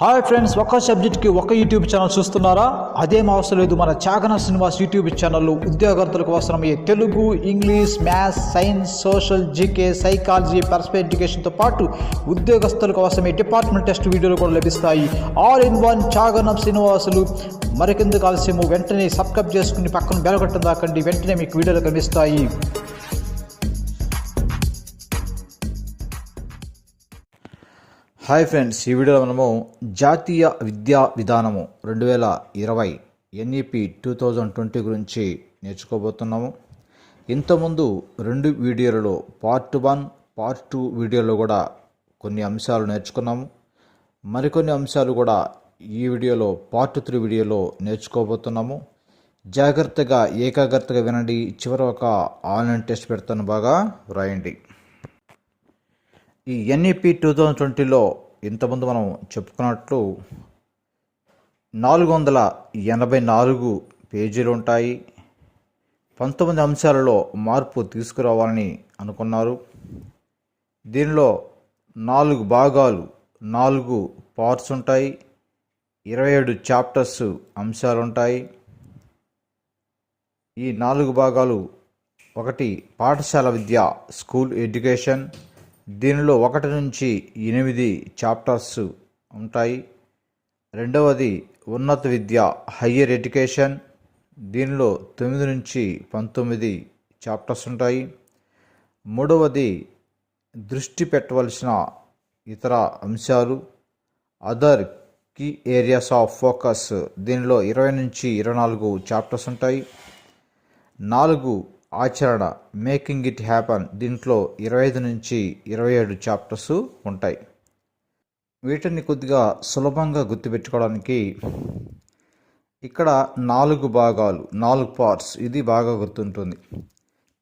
Hi friends ఒక సబ్జెక్ట్కి ఒక యూట్యూబ్ ఛానల్ చూస్తున్నారా? అదేం అవసరం లేదు మన చాగన శ్రీనివాస్ యూట్యూబ్ ఛానల్లో ఉద్యోగార్థులకు అవసరమయ్యే Telugu English maths science social GK psychology personal ఎడ్యుకేషన్తో పాటు ఉద్యోగస్తులకు అవసరమయ్యే డిపార్ట్మెంట్ టెస్ట్ వీడియోలు కూడా లభిస్తాయి. All in one Chaganam Srinivasulu. మరికెందుకు ఆలస్యము? వెంటనే సబ్స్క్రైబ్ చేసుకుని పక్కన బెలగొట్టం దాకండి. వెంటనే మీకు వీడియోలు కనిపిస్తాయి హాయ్ ఫ్రెండ్స్ ఈ వీడియోలో మనము జాతీయ విద్యా విధానము రెండు వేల ఇరవై ఎన్ఈపి టూ థౌజండ్ ట్వంటీ గురించి నేర్చుకోబోతున్నాము. ఇంతకుముందు రెండు వీడియోలలో పార్ట్ వన్ పార్ట్ టూ వీడియోలో కూడా కొన్ని అంశాలు నేర్చుకున్నాము. మరికొన్ని అంశాలు కూడా ఈ వీడియోలో పార్ట్ త్రీ వీడియోలో నేర్చుకోబోతున్నాము. జాగ్రత్తగా ఏకాగ్రతగా వినండి. చివరి ఒక ఆన్లైన్ టెస్ట్ పెడతాను బాగా. వ్రాయండి ఈ ఎన్ఈపి టూ థౌజండ్ ట్వంటీలో ఇంతకుముందు మనం చెప్పుకున్నట్లు నాలుగు వందల ఎనభై నాలుగు పేజీలు ఉంటాయి. పంతొమ్మిది అంశాలలో మార్పు తీసుకురావాలని అనుకున్నారు. దీనిలో నాలుగు భాగాలు నాలుగు పార్ట్స్ ఉంటాయి. ఇరవై ఏడు చాప్టర్స్ అంశాలు ఉంటాయి ఈ నాలుగు భాగాలు ఒకటి పాఠశాల విద్య స్కూల్ ఎడ్యుకేషన్ దీనిలో ఒకటి నుంచి ఎనిమిది చాప్టర్స్ ఉంటాయి. రెండవది ఉన్నత విద్య హయ్యర్ ఎడ్యుకేషన్. దీనిలో తొమ్మిది నుంచి పంతొమ్మిది చాప్టర్స్ ఉంటాయి. మూడవది దృష్టి పెట్టవలసిన ఇతర అంశాలు. Other key areas of focus దీనిలో ఇరవై నుంచి ఇరవై నాలుగు చాప్టర్స్ ఉంటాయి. నాలుగు ఆచరణ మేకింగ్ ఇట్ హ్యాపన్ దీంట్లో ఇరవై ఐదు నుంచి ఇరవై ఏడు చాప్టర్స్ ఉంటాయి. వీటిని కొద్దిగా సులభంగా గుర్తుపెట్టుకోవడానికి ఇక్కడ నాలుగు భాగాలు నాలుగు పార్ట్స్ ఇది బాగా గుర్తుంటుంది.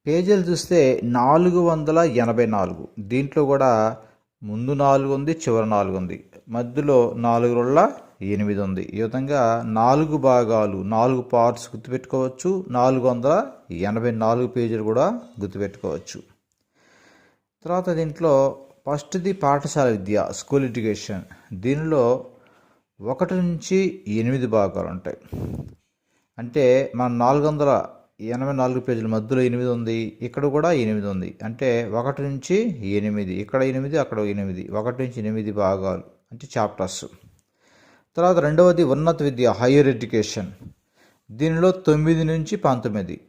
పేజీలు చూస్తే నాలుగు వందల ఎనభై నాలుగు దీంట్లో కూడా ముందు నాలుగు ఉంది చివరి నాలుగు ఉంది. మధ్యలో నాలుగు రోళ్ళ ఎనిమిది ఉంది. ఈ విధంగా నాలుగు భాగాలు నాలుగు పార్ట్స్ గుర్తుపెట్టుకోవచ్చు. నాలుగు వందల ఎనభై నాలుగు పేజీలు కూడా గుర్తుపెట్టుకోవచ్చు. తర్వాత దీంట్లో ఫస్ట్ది పాఠశాల విద్య స్కూల్ ఎడ్యుకేషన్ దీనిలో ఒకటి నుంచి ఎనిమిది భాగాలు ఉంటాయి. అంటే మన నాలుగు వందల ఎనభై నాలుగు పేజీల మధ్యలో ఎనిమిది ఉంది ఇక్కడ కూడా ఎనిమిది ఉంది. అంటే ఒకటి నుంచి ఎనిమిది ఇక్కడ ఎనిమిది అక్కడ ఎనిమిది ఒకటి నుంచి ఎనిమిది భాగాలు. అంటే చాప్టర్స్ తర్వాత రెండవది ఉన్నత విద్య హయ్యర్ ఎడ్యుకేషన్ దీనిలో తొమ్మిది నుంచి పంతొమ్మిది.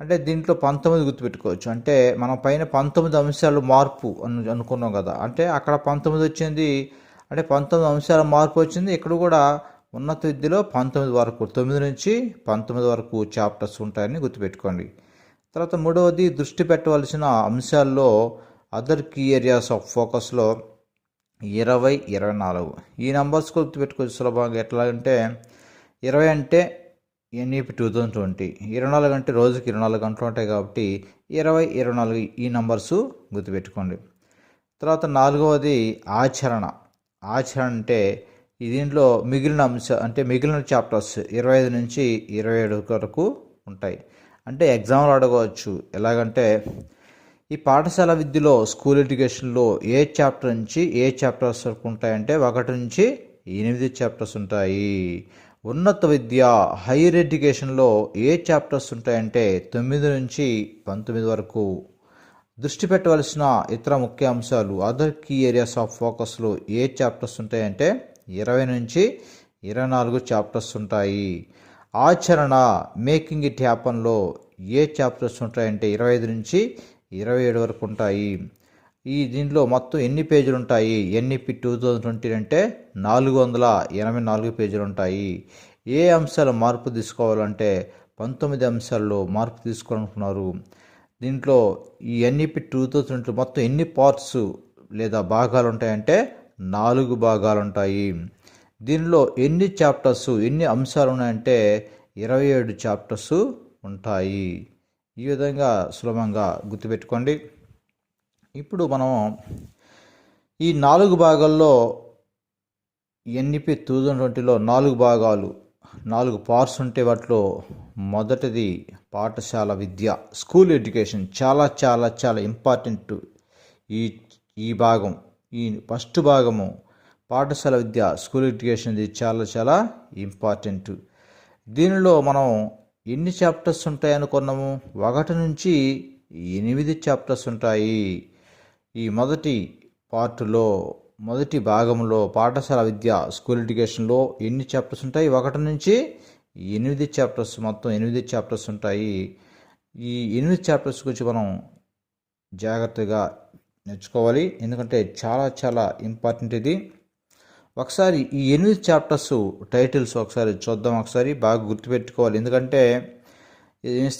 అంటే దీంట్లో పంతొమ్మిది గుర్తుపెట్టుకోవచ్చు. అంటే మనం పైన పంతొమ్మిది అంశాలు మార్పు అను అనుకున్నాం కదా. అంటే అక్కడ పంతొమ్మిది వచ్చింది అంటే పంతొమ్మిది అంశాల మార్పు వచ్చింది. ఇక్కడ కూడా ఉన్నత విద్యలో పంతొమ్మిది వరకు తొమ్మిది నుంచి పంతొమ్మిది వరకు చాప్టర్స్ ఉంటాయని గుర్తుపెట్టుకోండి. తర్వాత మూడవది దృష్టి పెట్టవలసిన అంశాల్లో అదర్ కీ ఏరియాస్ ఆఫ్ ఫోకస్లో ఇరవై ఇరవై నాలుగు. ఈ నంబర్స్ గుర్తుపెట్టుకోవచ్చు సులభంగా. ఎట్లా అంటే ఇరవై అంటే ఎన్ఈపి టూ థౌజండ్ ట్వంటీ. ఇరవై నాలుగు అంటే రోజుకి ఇరవై నాలుగు గంటలు ఉంటాయి కాబట్టి ఇరవై ఇరవై నాలుగు ఈ నంబర్స్ గుర్తుపెట్టుకోండి. తర్వాత నాలుగవది ఆచరణ. ఆచరణ అంటే దీంట్లో మిగిలిన అంశ అంటే మిగిలిన చాప్టర్స్ ఇరవై ఐదు నుంచి ఇరవై ఏడు వరకు ఉంటాయి. అంటే ఎగ్జామ్లు అడగవచ్చు. ఎలాగంటే ఈ పాఠశాల విద్యలో స్కూల్ ఎడ్యుకేషన్లో ఏ చాప్టర్ నుంచి ఏ చాప్టర్స్ వరకు ఉంటాయంటే ఒకటి నుంచి ఎనిమిది చాప్టర్స్ ఉంటాయి. ఉన్నత విద్య హైయర్ ఎడ్యుకేషన్లో ఏ చాప్టర్స్ ఉంటాయంటే తొమ్మిది నుంచి పంతొమ్మిది వరకు. దృష్టి పెట్టవలసిన ఇతర ముఖ్య అంశాలు అదర్ కీ ఏరియాస్ ఆఫ్ ఫోకస్లో ఏ చాప్టర్స్ ఉంటాయంటే ఇరవై నుంచి ఇరవై నాలుగు చాప్టర్స్ ఉంటాయి. ఆచరణ మేకింగ్ ఇట్ హ్యాపన్లో ఏ చాప్టర్స్ ఉంటాయంటే ఇరవై ఐదు నుంచి ఇరవై ఏడు వరకు ఉంటాయి. ఈ దీంట్లో మొత్తం ఎన్ని పేజీలు ఉంటాయి? ఎన్ఈపి టూ థౌజండ్ ట్వంటీ అంటే నాలుగు వందల ఎనభై నాలుగు పేజీలు ఉంటాయి. ఏ అంశాలు మార్పు తీసుకోవాలంటే పంతొమ్మిది అంశాల్లో మార్పు తీసుకోవాలనుకున్నారు. దీంట్లో ఈ ఎన్ఈపి టూ థౌజండ్ మొత్తం ఎన్ని పార్ట్స్ లేదా భాగాలు ఉంటాయంటే నాలుగు భాగాలు ఉంటాయి. దీనిలో ఎన్ని చాప్టర్స్ ఎన్ని అంశాలు ఉన్నాయంటే ఇరవై ఏడు చాప్టర్స్ ఉంటాయి. ఈ విధంగా సులభంగా గుర్తుపెట్టుకోండి. ఇప్పుడు మనం ఈ నాలుగు భాగాల్లో ఎన్ఈపి టూ థౌజండ్ ట్వంటీలో నాలుగు భాగాలు నాలుగు పార్ట్స్ ఉంటే వాటిలో మొదటిది పాఠశాల విద్య స్కూల్ ఎడ్యుకేషన్. చాలా చాలా చాలా ఇంపార్టెంట్ ఈ ఈ భాగం. ఈ ఫస్ట్ భాగము పాఠశాల విద్య స్కూల్ ఎడ్యుకేషన్ ఇది చాలా చాలా ఇంపార్టెంట్. దీనిలో మనం ఎన్ని చాప్టర్స్ ఉంటాయి అనుకున్నాము? ఒకటి నుంచి ఎనిమిది చాప్టర్స్ ఉంటాయి. ఈ మొదటి పార్ట్లో మొదటి భాగంలో పాఠశాల విద్య స్కూల్ ఎడ్యుకేషన్లో ఎన్ని చాప్టర్స్ ఉంటాయి? ఒకటి నుంచి ఎనిమిది చాప్టర్స్ మొత్తం ఎనిమిది చాప్టర్స్ ఉంటాయి. ఈ ఎనిమిది చాప్టర్స్ గురించి మనం జాగ్రత్తగా నేర్చుకోవాలి. ఎందుకంటే చాలా చాలా ఇంపార్టెంట్ ఇది. ఒకసారి ఈ ఎనిమిది చాప్టర్స్ టైటిల్స్ ఒకసారి చూద్దాం ఒకసారి బాగా గుర్తుపెట్టుకోవాలి. ఎందుకంటే ఇది ఏం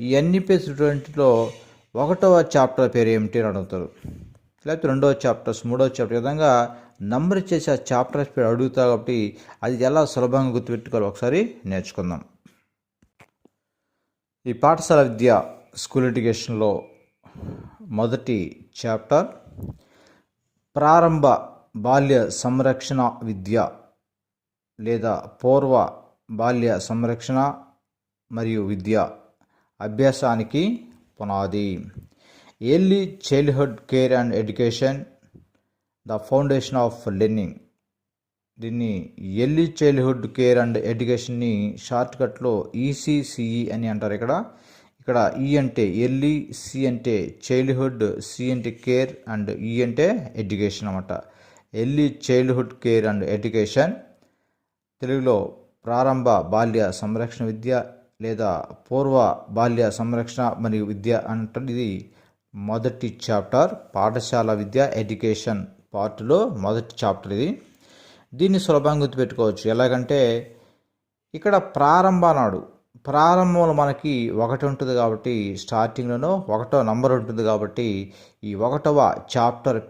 ఈ ఎన్ఈపిఎస్ ట్వంటీలో ఒకటవ చాప్టర్ పేరు ఏమిటి అని అడుగుతారు. లేకపోతే రెండవ చాప్టర్స్ మూడవ చాప్టర్ విధంగా నంబర్ చేసి ఆ చాప్టర్స్ పేరు అడుగుతారు కాబట్టి అది ఎలా సులభంగా గుర్తుపెట్టుకోవాలి ఒకసారి నేర్చుకుందాం. ఈ పాఠశాల విద్య స్కూల్ ఎడ్యుకేషన్లో మొదటి చాప్టర్ ప్రారంభ బాల్య సంరక్షణ విద్య లేదా పూర్వ బాల్య సంరక్షణ మరియు విద్య అభ్యాసానికి పునాది. Early childhood care and education the foundation of learning దీన్ని ఎర్లీ చైల్డ్హుడ్ కేర్ అండ్ ఎడ్యుకేషన్ని షార్ట్కట్లో ఈసీసీఈ అని అంటారు ఇక్కడ. ఇక్కడ ఈ అంటే ఎర్లీ సి అంటే చైల్డ్హుడ్ సి అంటే కేర్ అండ్ ఈ అంటే ఎడ్యుకేషన్ అనమాట early childhood care and education తెలుగులో ప్రారంభ బాల్య సంరక్షణ విద్య లేదా పూర్వ బాల్య సంరక్షణ మరియు విద్య అంటే ఇది మొదటి చాప్టర్ పాఠశాల విద్య ఎడ్యుకేషన్ పార్ట్లో మొదటి చాప్టర్ ఇది. దీన్ని సులభంగా గుర్తుపెట్టుకోవచ్చు. ఎలాగంటే ఇక్కడ ప్రారంభ నాడు ప్రారంభంలో మనకి ఒకటి ఉంటుంది కాబట్టి స్టార్టింగ్లోనో ఒకటో నంబర్ ఉంటుంది కాబట్టి ఈ ఒకటవ చాప్టర్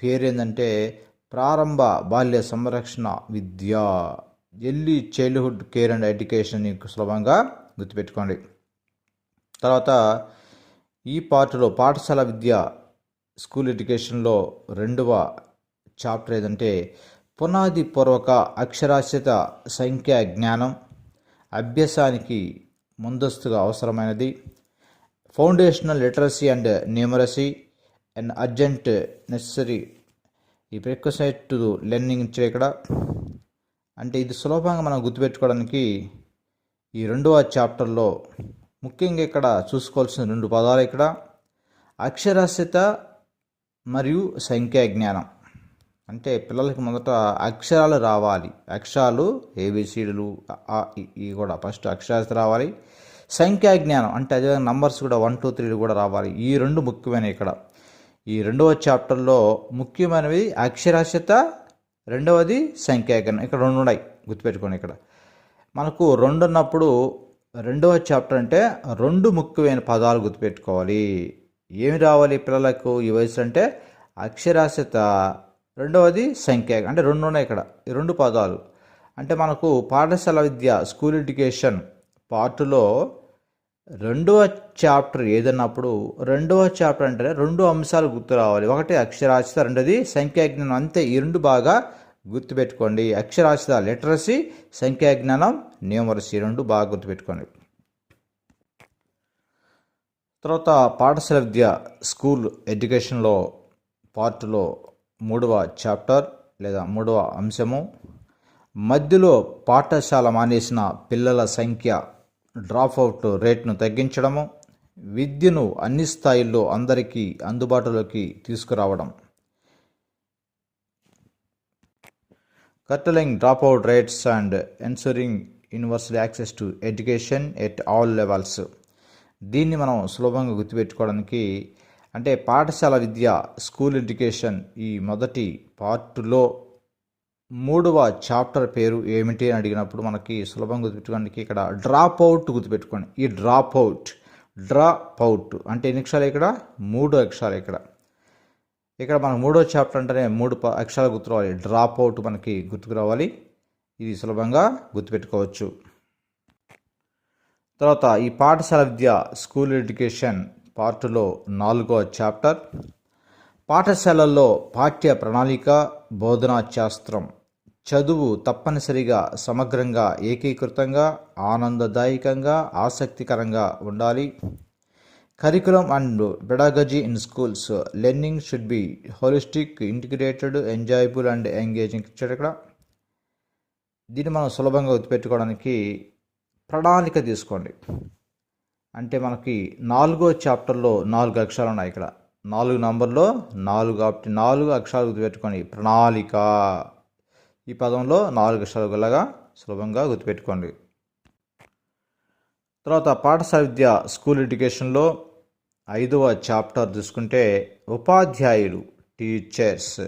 పేరు ఏంటంటే ప్రారంభ బాల్య సంరక్షణ విద్య. Early childhood care and education సులభంగా గుర్తుపెట్టుకోండి. తర్వాత ఈ పార్ట్లో పాఠశాల విద్య స్కూల్ ఎడ్యుకేషన్లో రెండవ చాప్టర్ ఏదంటే పునాది పూర్వక అక్షరాస్యత సంఖ్యా జ్ఞానం. అభ్యాసానికి ముందస్తుగా అవసరమైనది. Foundational literacy and numeracy and urgent necessary ఈ ప్రిక్వసైట్ టు లెర్నింగ్ ఇచ్చే ఇక్కడ. అంటే ఇది సులభంగా మనం గుర్తుపెట్టుకోవడానికి ఈ రెండవ చాప్టర్లో ముఖ్యంగా ఇక్కడ చూసుకోవాల్సిన రెండు పదాలు ఇక్కడ. అక్షరాస్యత మరియు సంఖ్యా జ్ఞానం. అంటే పిల్లలకి మొదట అక్షరాలు రావాలి. అక్షరాలు ఏబిసిడీలు ఇవి కూడా ఫస్ట్ అక్షరాస్యత రావాలి. సంఖ్యా జ్ఞానం అంటే అదే నంబర్స్ కూడా వన్ టూ త్రీలు కూడా రావాలి. ఈ రెండు ముఖ్యమైనవి ఇక్కడ. ఈ రెండవ చాప్టర్లో ముఖ్యమైనవి అక్షరాస్యత రెండవది సంఖ్యాజ్ఞానం ఇక్కడ రెండు ఉన్నాయి గుర్తుపెట్టుకోండి ఇక్కడ. మనకు రెండు ఉన్నప్పుడు రెండవ చాప్టర్ అంటే రెండు ముఖ్యమైన పదాలు గుర్తుపెట్టుకోవాలి. ఏమి రావాలి పిల్లలకు ఈ వయసు అంటే అక్షరాస్యత రెండవది సంఖ్య అంటే రెండు ఉన్నాయి ఇక్కడ ఈ రెండు పదాలు. అంటే మనకు పాఠశాల విద్య స్కూల్ ఎడ్యుకేషన్ పార్టులో రెండవ చాప్టర్ ఏదన్నప్పుడు రెండవ చాప్టర్ అంటే రెండు అంశాలు గుర్తు రావాలి. ఒకటి అక్షరాస్యత రెండోది సంఖ్యాజ్ఞానం. అంతే ఈ రెండు బాగా గుర్తుపెట్టుకోండి. అక్షరాస్యత లిటరసీ సంఖ్యాజ్ఞానం న్యూమరసీ రెండు బాగా గుర్తుపెట్టుకోండి. తర్వాత పాఠశాల విద్య స్కూల్ ఎడ్యుకేషన్లో పార్ట్లో మూడవ చాప్టర్ లేదా మూడవ అంశము. మధ్యలో పాఠశాల మానేసిన పిల్లల సంఖ్య డ్రాప్ అవుట్ రేట్ను తగ్గించడము విద్యను అన్ని స్థాయిల్లో అందరికీ అందుబాటులోకి తీసుకురావడం. Curtailing drop out rates and ensuring universal access to education at all levels. దీన్ని మనం సులభంగా గుర్తుపెట్టుకోవడానికి అంటే పాఠశాల విద్య స్కూల్ ఎడ్యుకేషన్ ఈ మొదటి పార్టులో మూడవ చాప్టర్ పేరు ఏమిటి అని అడిగినప్పుడు మనకి సులభంగా గుర్తుపెట్టుకోవడానికి ఇక్కడ డ్రాప్ అవుట్ గుర్తుపెట్టుకోండి. ఈ డ్రాప్ అవుట్ డ్రాప్ అవుట్ అంటే ఎన్ని అక్షరాలు ఇక్కడ? మూడు అక్షరాలు ఇక్కడ. ఇక్కడ మనం మూడో చాప్టర్ అంటేనే మూడు అక్షరాలు గుర్తు రావాలి డ్రాప్ అవుట్ మనకి గుర్తుకు రావాలి ఇది సులభంగా గుర్తుపెట్టుకోవచ్చు. తర్వాత ఈ పాఠశాల విద్య స్కూల్ ఎడ్యుకేషన్ పార్టులో నాలుగో చాప్టర్. పాఠశాలల్లో పాఠ్య ప్రణాళిక బోధనా శాస్త్రం. చదువు తప్పనిసరిగా సమగ్రంగా ఏకీకృతంగా ఆనందదాయకంగా ఆసక్తికరంగా ఉండాలి. Curriculum and pedagogy in schools learning should be holistic integrated enjoyable and engaging ఇచ్చాడు ఇక్కడ. దీన్ని మనం సులభంగా గుర్తుపెట్టుకోవడానికి ప్రణాళిక తీసుకోండి. అంటే మనకి నాలుగో చాప్టర్లో నాలుగు అక్షరాలు ఉన్నాయి ఇక్కడ. నాలుగు నంబర్లో నాలుగు కాబట్టి నాలుగు అక్షరాలు గుర్తుపెట్టుకొని ప్రణాళిక. ఈ పదంలో నాలుగు అక్షరాలు గలగా సులభంగా గుర్తుపెట్టుకోండి. తర్వాత పాఠశాల విద్య స్కూల్ ఎడ్యుకేషన్లో ఐదవ చాప్టర్ చూసుకుంటే ఉపాధ్యాయులు టీచర్స్.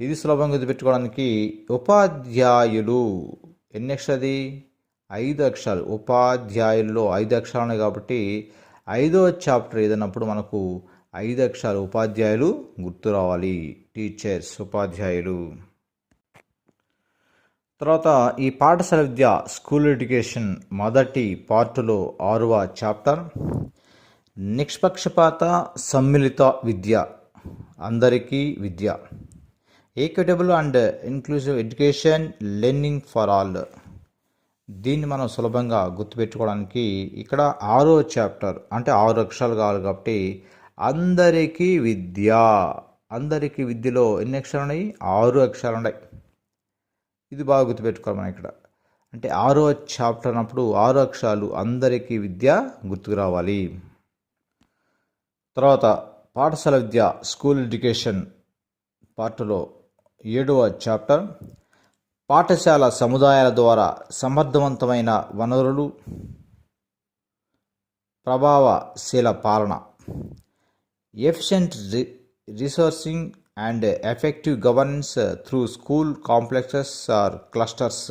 ఇది సులభంగా గుర్తుపెట్టుకోవడానికి ఉపాధ్యాయులు ఎన్ని అక్షరది ఐదు అక్షరాలు. ఉపాధ్యాయుల్లో ఐదు అక్షరాలు ఉన్నాయి కాబట్టి ఐదో చాప్టర్ ఏదన్నప్పుడు మనకు ఐదు అక్షరాలు ఉపాధ్యాయులు గుర్తు రావాలి. టీచర్స్ ఉపాధ్యాయులు. తర్వాత ఈ పాఠశాల విద్య స్కూల్ ఎడ్యుకేషన్ మొదటి పార్టులో ఆరవ చాప్టర్. నిష్పక్షపాత సమ్మిళిత విద్య. అందరికీ విద్య. Equitable and inclusive education learning for all దీన్ని మనం సులభంగా గుర్తుపెట్టుకోవడానికి ఇక్కడ ఆరో చాప్టర్ అంటే ఆరు అక్షరాలు కావాలి కాబట్టి అందరికీ విద్య. అందరికీ విద్యలో ఎన్ని అక్షరాలు ఉన్నాయి? ఆరు అక్షరాలు ఉన్నాయి. ఇది బాగా గుర్తుపెట్టుకోవాలి మనం ఇక్కడ. అంటే ఆరో చాప్టర్ అన్నప్పుడు ఆరు అక్షరాలు అందరికీ విద్య గుర్తుకు రావాలి. తర్వాత పాఠశాల విద్య స్కూల్ ఎడ్యుకేషన్ పార్ట్లో ఏడవ చాప్టర్. పాఠశాల సముదాయాల ద్వారా సమర్థవంతమైన వనరులు ప్రభావశీల పాలన. Efficient re resourcing and effective governance through school complexes or clusters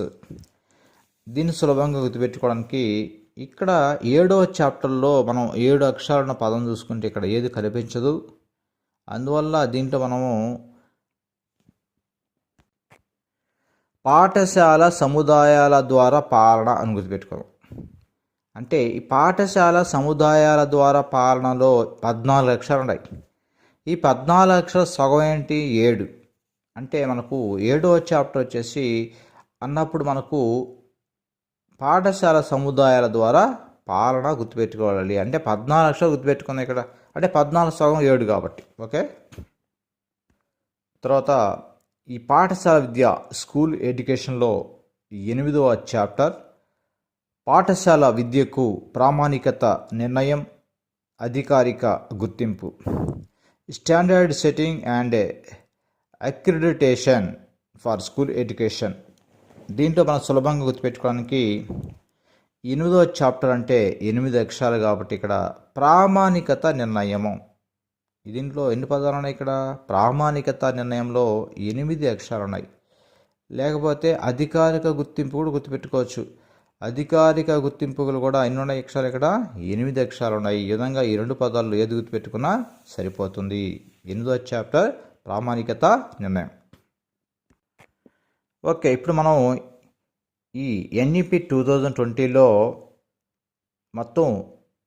దీన్ని సులభంగా గుర్తుపెట్టుకోవడానికి ఇక్కడ ఏడవ చాప్టర్లో మనం ఏడు అక్షరాలను పదం చూసుకుంటే ఇక్కడ ఏది కనిపించదు. అందువల్ల దీంట్లో మనము పాఠశాల సముదాయాల ద్వారా పాలన అని గుర్తుపెట్టుకోవడం అంటే ఈ పాఠశాల సముదాయాల ద్వారా పాలనలో పద్నాలుగు అక్షరాలు ఉన్నాయి. ఈ పద్నాలుగు అక్షరాల సగం ఏంటి? ఏడు. అంటే మనకు ఏడో చాప్టర్ వచ్చేసి అన్నప్పుడు మనకు పాఠశాల సముదాయాల ద్వారా పాలన గుర్తుపెట్టుకోవాలి. అంటే పద్నాలుగు అక్షరాలు గుర్తుపెట్టుకుంది ఇక్కడ. అంటే పద్నాలుగు సగం ఏడు కాబట్టి. ఓకే? తర్వాత ఈ పాఠశాల విద్య స్కూల్ ఎడ్యుకేషన్లో ఎనిమిదవ చాప్టర్. పాఠశాల విద్యకు ప్రామాణికత నిర్ణయం అధికారిక గుర్తింపు. Standard setting and accreditation for school education. దీంట్లో మనం సులభంగా గుర్తుపెట్టుకోవడానికి ఎనిమిదో చాప్టర్ అంటే ఎనిమిది అక్షరాలు కాబట్టి ఇక్కడ ప్రామాణికత నిర్ణయము. దీంట్లో ఎన్ని పదాలు ఉన్నాయి ఇక్కడ? ప్రామాణికత నిర్ణయంలో ఎనిమిది అక్షరాలు ఉన్నాయి. లేకపోతే అధికారిక గుర్తింపు కూడా గుర్తుపెట్టుకోవచ్చు. అధికారిక గుర్తింపులు కూడా ఎన్ని ఉన్నాయి అక్షరాలు ఇక్కడ? ఎనిమిది అక్షరాలు ఉన్నాయి. ఈ విధంగా ఈ రెండు పదాలు ఏది గుర్తుపెట్టుకున్నా సరిపోతుంది. ఎనిమిదో చాప్టర్ ప్రామాణికత నిర్ణయం. ఓకే ఇప్పుడు మనం ఈ ఎన్ఈపి టూ థౌజండ్ ట్వంటీలో మొత్తం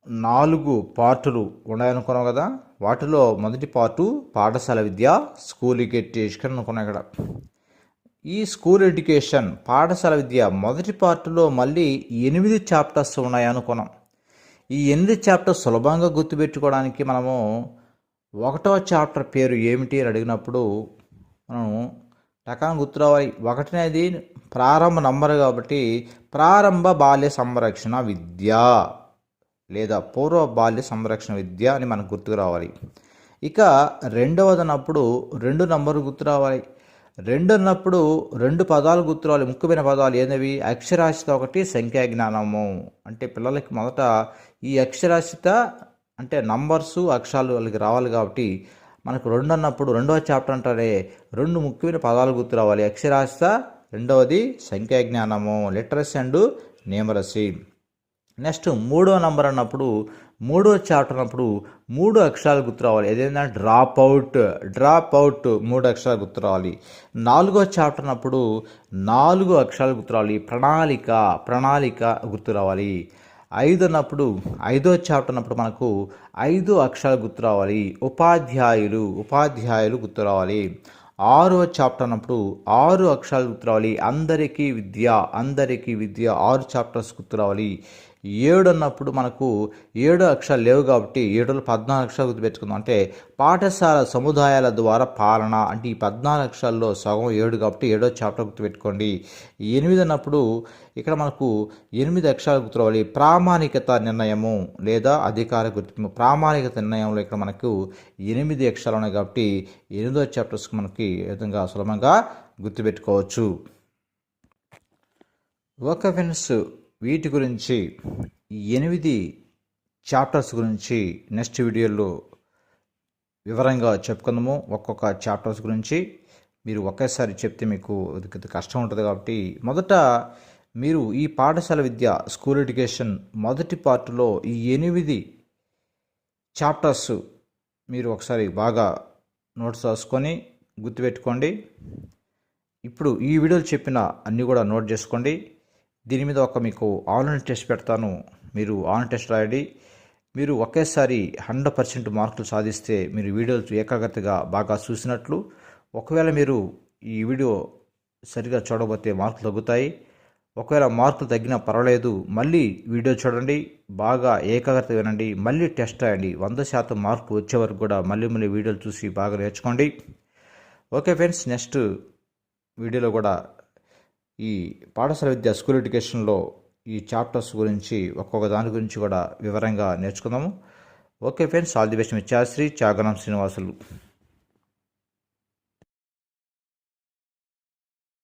నాలుగు పార్టులు ఉన్నాయనుకున్నాం కదా? వాటిలో మొదటి పార్టు పాఠశాల విద్య స్కూల్ ఎడ్యుకేషన్ అనుకున్నాం ఇక్కడ. ఈ స్కూల్ ఎడ్యుకేషన్ పాఠశాల విద్య మొదటి పార్టులో మళ్ళీ ఎనిమిది చాప్టర్స్ ఉన్నాయి అనుకున్నాం. ఈ ఎనిమిది చాప్టర్స్ సులభంగా గుర్తుపెట్టుకోవడానికి మనము ఒకటో చాప్టర్ పేరు ఏమిటి అని అడిగినప్పుడు మనం టకాన్ గుర్తురావాలి. ఒకటి ప్రారంభ నంబర్ కాబట్టి ప్రారంభ బాల్య సంరక్షణ విద్య లేదా పూర్వ బాల్య సంరక్షణ విద్య అని మనకు గుర్తుకు రావాలి. ఇక రెండవది అన్నప్పుడు రెండు నంబర్ గుర్తు రావాలి రెండు అన్నప్పుడు రెండు పదాలు గుర్తు రావాలి ముఖ్యమైన పదాలు ఏనవి అక్షరాస్యత ఒకటి సంఖ్యా జ్ఞానము. అంటే పిల్లలకి మొదట ఈ అక్షరాస్యత అంటే నంబర్సు అక్షరాలు వాళ్ళకి రావాలి కాబట్టి మనకు రెండు అన్నప్పుడు రెండవ చాప్టర్ అంటారే రెండు ముఖ్యమైన పదాలు గుర్తు రావాలి అక్షరాస్యత రెండవది సంఖ్యా జ్ఞానము లిటరసీ అండ్ నేమరసీ నెక్స్ట్ మూడో నంబర్ అన్నప్పుడు మూడో చాప్టర్ అప్పుడు మూడు అక్షరాలు గుర్తు రావాలి. ఏదైనా డ్రాప్ అవుట్ డ్రాప్ అవుట్ మూడు అక్షరాలు గుర్తు రావాలి. నాలుగో చాప్టర్ అప్పుడు నాలుగు అక్షరాలు గుర్తు రావాలి. ప్రణాళిక ప్రణాళిక గుర్తు రావాలి. ఐదు అన్నప్పుడు ఐదో చాప్టర్ అన్నప్పుడు మనకు ఐదు అక్షరాలు గుర్తు రావాలి. ఉపాధ్యాయులు ఉపాధ్యాయులు గుర్తు రావాలి. ఆరో చాప్టర్ అన్నప్పుడు ఆరు అక్షరాలు గుర్తు రావాలి. అందరికీ విద్య అందరికీ విద్య ఆరు చాప్టర్స్ గుర్తు రావాలి. ఏడు అన్నప్పుడు మనకు ఏడు అక్షరాలు లేవు కాబట్టి ఏడులో పద్నాలుగు అక్షరాలు గుర్తుపెట్టుకుందాం. అంటే పాఠశాల సముదాయాల ద్వారా పాలన అంటే ఈ పద్నాలుగు అక్షరాల్లో సగం ఏడు కాబట్టి ఏడో చాప్టర్ గుర్తుపెట్టుకోండి. ఎనిమిది అన్నప్పుడు ఇక్కడ మనకు ఎనిమిది అక్షరాలు గుర్తురావాలి. ప్రామాణికత నిర్ణయము లేదా అధికార గుర్తింపు. ప్రామాణికత నిర్ణయంలో ఇక్కడ మనకు ఎనిమిది అక్షరాలు ఉన్నాయి కాబట్టి ఎనిమిదో చాప్టర్స్కి మనకి విధంగా సులభంగా గుర్తుపెట్టుకోవచ్చు. ఒక ఫ్రెండ్స్ వీటి గురించి ఎనిమిది చాప్టర్స్ గురించి నెక్స్ట్ వీడియోలో వివరంగా చెప్పుకుందాము. ఒక్కొక్క చాప్టర్స్ గురించి మీరు ఒకేసారి చెప్తే మీకు కష్టం ఉంటుంది కాబట్టి మొదట మీరు ఈ పాఠశాల విద్య స్కూల్ ఎడ్యుకేషన్ మొదటి పార్ట్లో ఈ ఎనిమిది చాప్టర్స్ మీరు ఒకసారి బాగా నోట్స్ రాసుకొని గుర్తుపెట్టుకోండి. ఇప్పుడు ఈ వీడియోలు చెప్పిన అన్నీ కూడా నోట్ చేసుకోండి. దీని మీద ఒక మీకు ఆన్లైన్ టెస్ట్ పెడతాను. మీరు ఆన్లైన్ టెస్ట్ రాయండి. మీరు ఒకేసారి హండ్రెడ్ పర్సెంట్ మార్కులు సాధిస్తే మీరు వీడియోలు ఏకాగ్రతగా బాగా చూసినట్లు. ఒకవేళ మీరు ఈ వీడియో సరిగా చూడకపోతే మార్కులు తగ్గుతాయి. ఒకవేళ మార్కులు తగ్గినా పర్వాలేదు. మళ్ళీ వీడియో చూడండి. బాగా ఏకాగ్రత వినండి. మళ్ళీ టెస్ట్ రాయండి. వంద శాతం మార్కు వచ్చే వరకు కూడా మళ్ళీ మళ్ళీ వీడియోలు చూసి బాగా నేర్చుకోండి. ఓకే ఫ్రెండ్స్ నెక్స్ట్ వీడియోలో కూడా ఈ పాఠశాల విద్య స్కూల్ ఎడ్యుకేషన్లో ఈ చాప్టర్స్ గురించి ఒక్కొక్క దాని గురించి కూడా వివరంగా నేర్చుకుందాము. Okay friends all the best. Me Chasri Chaganam Srinivasulu.